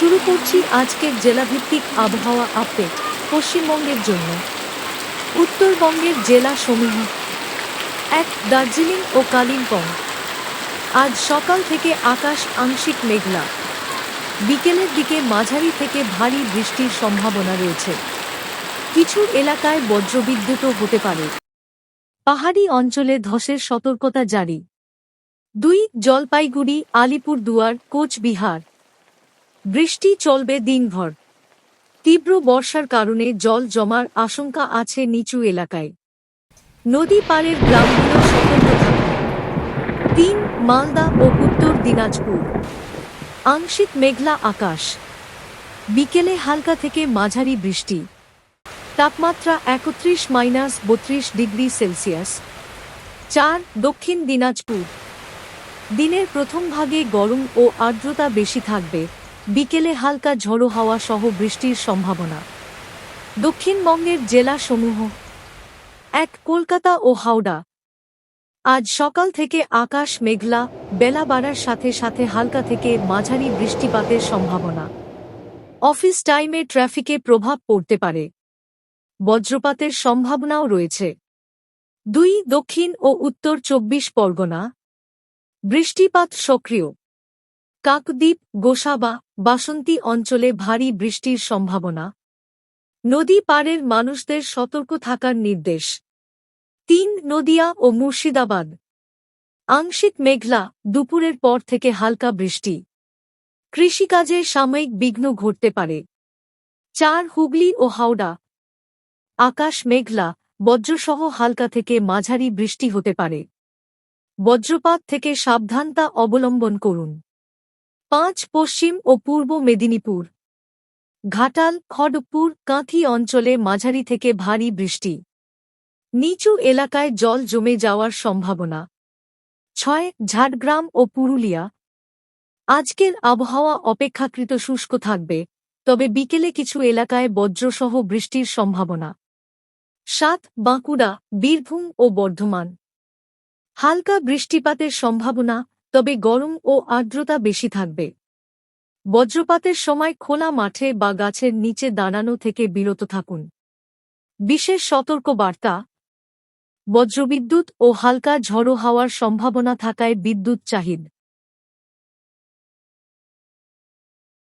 শুরু করছি আজকের জেলাভিত্তিক আবহাওয়া আপডেট পশ্চিমবঙ্গের জন্য। উত্তরবঙ্গের জেলা সমূহ এক, দার্জিলিং ও কালিম্পং। আজ সকাল থেকে আকাশ আংশিক মেঘলা। বিকেলের দিকে মাঝারি থেকে ভারী বৃষ্টির সম্ভাবনা রয়েছে। কিছু এলাকায় বজ্রবিদ্যুৎও হতে পারে। পাহাড়ি অঞ্চলে ধসের সতর্কতা জারি। দুই, জলপাইগুড়ি, আলিপুরদুয়ার, কোচবিহার। বৃষ্টি চলবে দিনভর। তীব্র বর্ষার কারণে জল জমার আশঙ্কা আছে নিচু এলাকায়। নদী পাড়ের গ্রামগুলো সতর্ক থাকুন। তিন, মালদা ও উত্তর দিনাজপুর। আংশিক মেঘলা আকাশ। বিকেলে হালকা থেকে মাঝারি বৃষ্টি। তাপমাত্রা একত্রিশ মাইনাস বত্রিশ ডিগ্রি সেলসিয়াস। চার, দক্ষিণ দিনাজপুর। দিনের প্রথম ভাগে গরম ও আর্দ্রতা বেশি থাকবে। বিকেলে হালকা ঝড়ো হাওয়া সহ বৃষ্টির সম্ভাবনা। দক্ষিণবঙ্গের জেলা সমূহ এক, কলকাতা ও হাওড়া। আজ সকাল থেকে আকাশ মেঘলা, বেলা বাড়ার সাথে সাথে হালকা থেকে মাঝারি বৃষ্টিপাতের সম্ভাবনা। অফিস টাইমে ট্রাফিকে প্রভাব পড়তে পারে। বজ্রপাতের সম্ভাবনাও রয়েছে। দুই, দক্ষিণ ও উত্তর চব্বিশ পরগনা। বৃষ্টিপাত সক্রিয়। কাকদ্বীপ, গোসাবা, বাসন্তী অঞ্চলে ভারী বৃষ্টির সম্ভাবনা। নদী পাড়ের মানুষদের সতর্ক থাকার নির্দেশ। তিন নদিয়া ও মুর্শিদাবাদ। আংশিক মেঘলা, দুপুরের পর থেকে হালকা বৃষ্টি। কৃষিকাজে সাময়িক বিঘ্ন ঘটতে পারে। চার হুগলি ও হাওড়া। আকাশ মেঘলা, বজ্রসহ হালকা থেকে মাঝারি বৃষ্টি হতে পারে। বজ্রপাত থেকে সাবধানতা অবলম্বন করুন। পাঁচ পশ্চিম ও পূর্ব মেদিনীপুর। ঘাটাল, খড়গপুর, কাঁথি অঞ্চলে মাঝারি থেকে ভারী বৃষ্টি। নিচু এলাকায় জল জমে যাওয়ার সম্ভাবনা। ছয়, ঝাড়গ্রাম ও পুরুলিয়া। আজকের আবহাওয়া অপেক্ষাকৃত শুষ্ক থাকবে, তবে বিকেলে কিছু এলাকায় বজ্রসহ বৃষ্টির সম্ভাবনা। সাত, বাঁকুড়া, বীরভূম ও বর্ধমান। হালকা বৃষ্টিপাতের সম্ভাবনা তবে গরম ও আর্দ্রতা বেশি থাকবে। বজ্রপাতের সময় খোলা মাঠে বা গাছের নিচে দাঁড়ানো থেকে বিরত থাকুন। বিশেষ সতর্ক বার্তা, বজ্রবিদ্যুৎ ও হালকা ঝড়ো হাওয়ার সম্ভাবনা থাকায় বিদ্যুৎ চাহিদ।